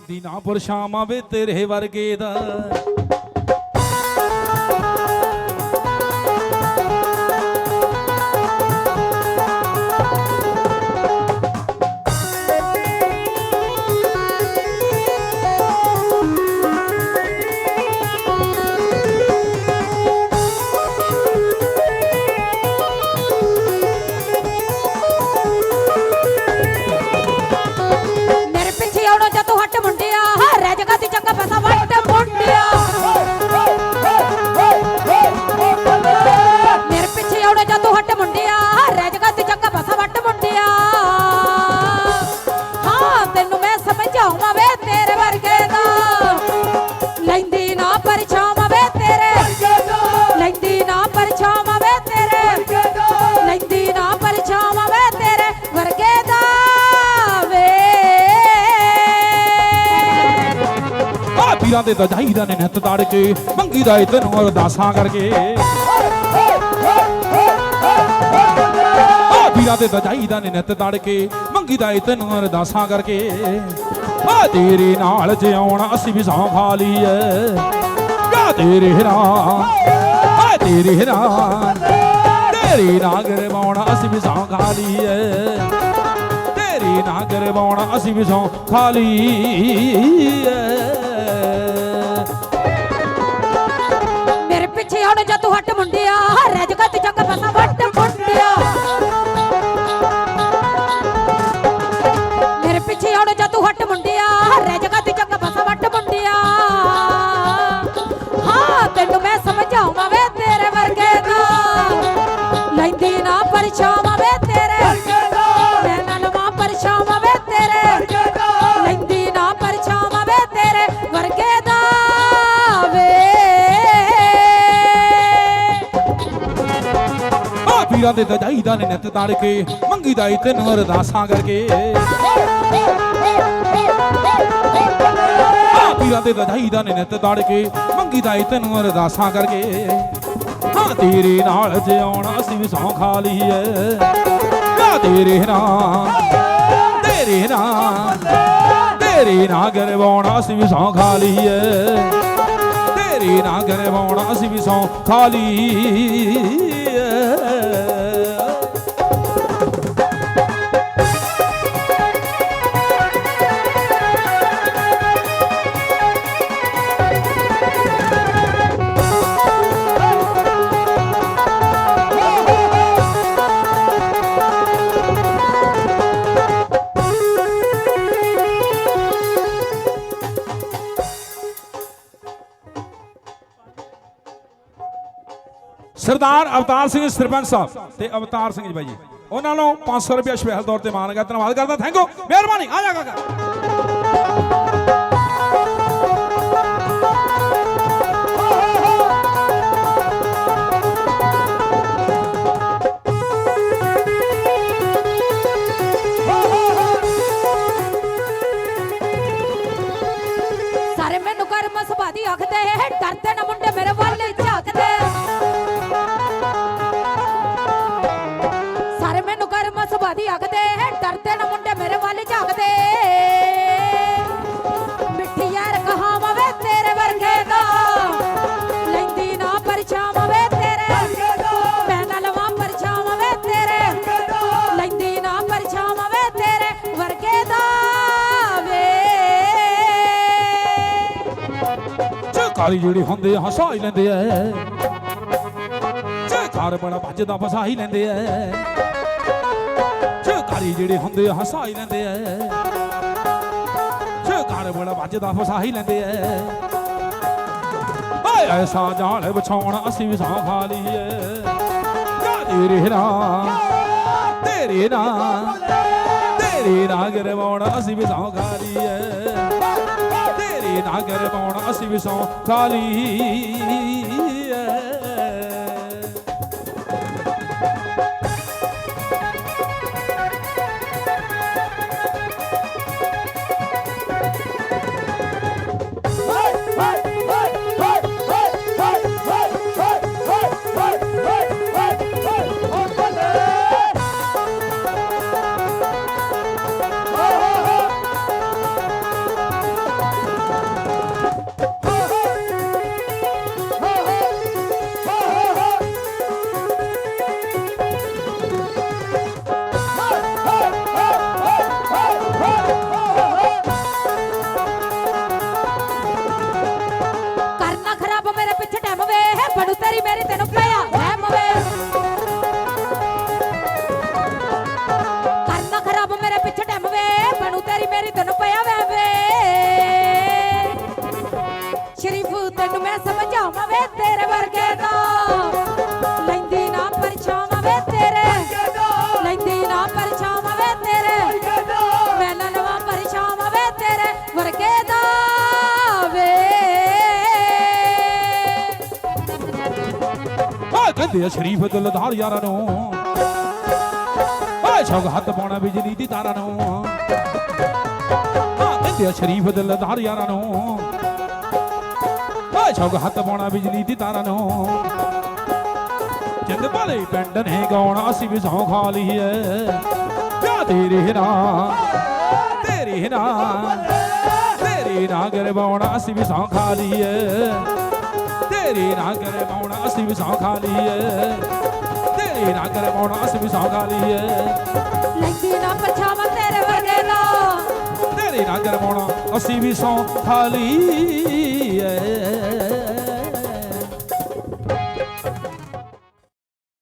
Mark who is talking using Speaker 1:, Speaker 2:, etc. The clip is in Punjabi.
Speaker 1: ਲੈਂਦੀ ਨਾ ਪਰਛਾਵਾਂ ਵੇ ਤੇਰੇ ਵਰਗੇ ਦਾ। ਪੀਰਾਂ ਦੇ ਦਜਾਈ ਦਾ ਨੇ ਨਿੱਤ ਤਾੜ ਕੇ ਮੰਗੀ ਦਾ ਏ ਤੈਨੂੰ ਅਰਦਾਸਾਂ ਕਰਕੇ। ਆ ਪੀਰਾਂ ਦੇ ਦਜਾਈ ਦਾ ਨੇ ਨਿੱਤ ਤਾੜ ਕੇ ਮੰਗੀ ਦਾ ਤੈਨੂੰ ਅਰਦਾਸਾਂ ਕਰਕੇ। ਆ ਤੇਰੇ ਨਾਲ ਜਿਉਣਾ ਅਸੀਂ ਵੀ ਸੌਂ ਖਾ ਲਈ ਐ ਆ ਤੇਰੇ ਨਾਲ, ਆ ਤੇਰੇ ਨਾਲ, ਤੇਰੀ ਨਾਲ ਗਰਵਾਉਣਾ ਅਸੀਂ ਵੀ ਸੌਂ ਖਾ ਲਈ ਐ ਨਾ ਕਰਵਾਉਣਾ ਅਸੀਂ ਵੀ ਸੌ ਖਾਲੀ ਐ
Speaker 2: ਪਿੱਛੇ ਆਉਣ ਜਾਂ ਤੂੰ ਹੱਟ ਮੁੰਡਿਆ। ਰਹਿ ਜਗਾ ਤੇ ਜੱਗ ਬਸਾ ਵੱਟ ਮੁੰਡਿਆ।
Speaker 1: ਪੀਰਾਂ ਦੇ ਦਜਾਈ ਦਾ ਨੇ ਨਿੱਤ ਤਾੜ ਕੇ, ਮੰਗੀ ਦਾ ਤੈਨੂੰ ਅਰਦਾਸਾਂ ਕਰਕੇ। ਆ ਪੀਰਾਂ ਦੇ ਦਜਾਈ ਦਾ ਨੇ ਨਿੱਤ ਤਾੜ ਕੇ, ਮੰਗੀ ਦਾ ਏ ਤੈਨੂੰ ਅਰਦਾਸਾਂ ਕਰਕੇ। ਹਾਂ ਤੇਰੇ ਨਾਲ ਜਿਉਣਾ ਅਸੀਂ ਵੀ ਸੌਂ ਖਾ ਲਈ ਨਾ ਤੇਰੇ ਨਾਲ ਤੇਰੇ ਨਾਲ ਤੇਰੇ ਨਾਲ ਗਰਵਾਉਣਾ ਅਸੀਂ ਵੀ ਸੌਂ ਖਾ ਲਈ ਤੇਰੇ ਤੇਰੀ ਨਾ ਗਰਵਾਉਣਾ ਅਸੀਂ ਵੀ ਸੌਂ ਖਾਲੀ ਐ ਸਰਦਾਰ ਅਵਤਾਰ ਸਿੰਘ ਸਰਪੰਚ ਸਾਹਿਬ ਤੇ ਅਵਤਾਰ ਸਿੰਘ ਜੀ ਬਾਈ ਜੀ। ਉਹਨਾਂ ਨੂੰ 500 ਰੁਪਏ ਸਪੈਸ਼ਲ ਤੌਰ ਤੇ ਮਾਨਗਾ ਧੰਨਵਾਦ ਕਰਦਾ। ਥੈਂਕ ਯੂ ਮਿਹਰਬਾਨੀ। ਆ ਜਾ ਕਾਕਾ
Speaker 2: ਸਾਰੇ ਮੈਨੂੰ ਕਰਮ ਸੁਭਾਦੀ ਆਖਦੇ ਡਰਦੇ ਨਾ ਮੁੰਡੇ ਮੇਰੇ ਵੱਲ। ਕਰਮ ਸੁਭਾਦੀ ਡਰਦੇ ਨਾ ਮੁੰਡੇ ਮੇਰੇ ਵੱਲ ਝਾਕਦੇ। ਮਿੱਠੀ ਯਾਰ ਕਹਾਵਾਂ ਵੇ ਤੇਰੇ ਵਰਗੇ ਦਾ। ਲੈਂਦੀ ਨਾ ਪਰਛਾਵਾਂ ਵੇ ਤੇਰੇ। ਮੈਂ ਨਾ ਲਵਾਂ ਪਰਛਾਵਾਂ ਵੇ ਤੇਰੇ। ਲੈਂਦੀ ਨਾ ਪਰਛਾਵਾਂ ਵੇ ਤੇਰੇ ਵਰਗੇ ਦਾ ਵੇ।
Speaker 1: ਝਕਾਰੀ ਜਿਹੜੀ ਹੁੰਦੇ ਆ ਲੈਂਦੇ ਐ। ਝਕਾਰ ਬੜਾ ਭੱਜਦਾ ਫਸਾ ਲੈਂਦੇ ਐ। ਝਕਾਰੀ ਜਿਹੜੇ ਹੁੰਦੇ ਆ ਹਸਾ ਹੀ ਲੈਂਦੇ ਐ ਝਕਾਰ ਬੜਾ ਭੱਜਦਾ ਫਸਾ ਹੀ ਲੈਂਦੇ ਐ ਓਏ, ਐਸਾ ਜਾਲ ਵਿਛਾਉਣਾ ਅਸੀਂ ਵੀ ਸਾਂ ਖਾ ਲਈਏ। ਤੇਰੇ ਨਾਲ ਤੇਰੇ ਨਾਲ ਤੇਰੇ ਨਾਲ ਗਰਵਾਉਣਾ ਅਸੀਂ ਵੀ ਸਾਂ ਖਾ ਲਈਏ। ਤੇਰੇ ਨਾਲ ਗਰਵਾਉਣਾ ਅਸੀਂ ਵੀ ਸੌ ਖਾਲੀ
Speaker 2: ਤੇਰੇ
Speaker 1: ਆ ਸ਼ਰੀਫ ਦਿਲਦਾਰ ਯਾਰਾਂ ਨੂੰ। ਆ ਸ਼ੌਕ ਹੱਥ ਪਾਉਣਾ ਬਿਜਲੀ ਦੀ ਤਾਰਾਂ ਨੂੰ। ਆ ਸ਼ਰੀਫ ਦਿਲਦਾਰ ਯਾਰਾਂ ਨੂੰ। ਆ ਸ਼ੌਕ ਹੱਥ ਪਾਉਣਾ ਬਿਜਲੀ ਦੀ ਤਾਰਾਂ ਨੂੰ। ਚੰਦ ਭਲੇ ਪਿੰਡ ਨੇ ਗਾਉਣਾ, ਅਸੀਂ ਵੀ ਸੌਂ ਖਾ ਲਈਏ। ਪਿਆ ਤੇਰੇ ਨਾਲ ਤੇਰੇ ਨਾਲ ਤੇਰੇ ਨਾਲ ਗਰਬਾਉਣਾ ਅਸੀਂ ਵੀ ਸੌਂ ਖਾ ਲਈਏ। ਤੇਰੇ ਨਾਲ ਗਰਬਾਉਣਾ ਅਸੀਂ ਵੀ ਸੌਂ ਖਾ ਲਈਏ। ਤੇਰੇ ਨਾਲ ਗਰਬਾਉਣਾ ਅਸੀਂ ਵੀ ਸੌਂ ਖਾ ਲਈਏ।
Speaker 2: ਲੈਂਦੀ ਨਾ ਪਰਛਾਵਾਂ ਤੇਰੇ ਵਰਗੇ ਦਾ।
Speaker 1: ਤੇਰੇ ਨਾਲ ਗਰਬਾਉਣਾ ਅਸੀਂ ਵੀ ਸੌਂ ਖਾ ਲਈਏ।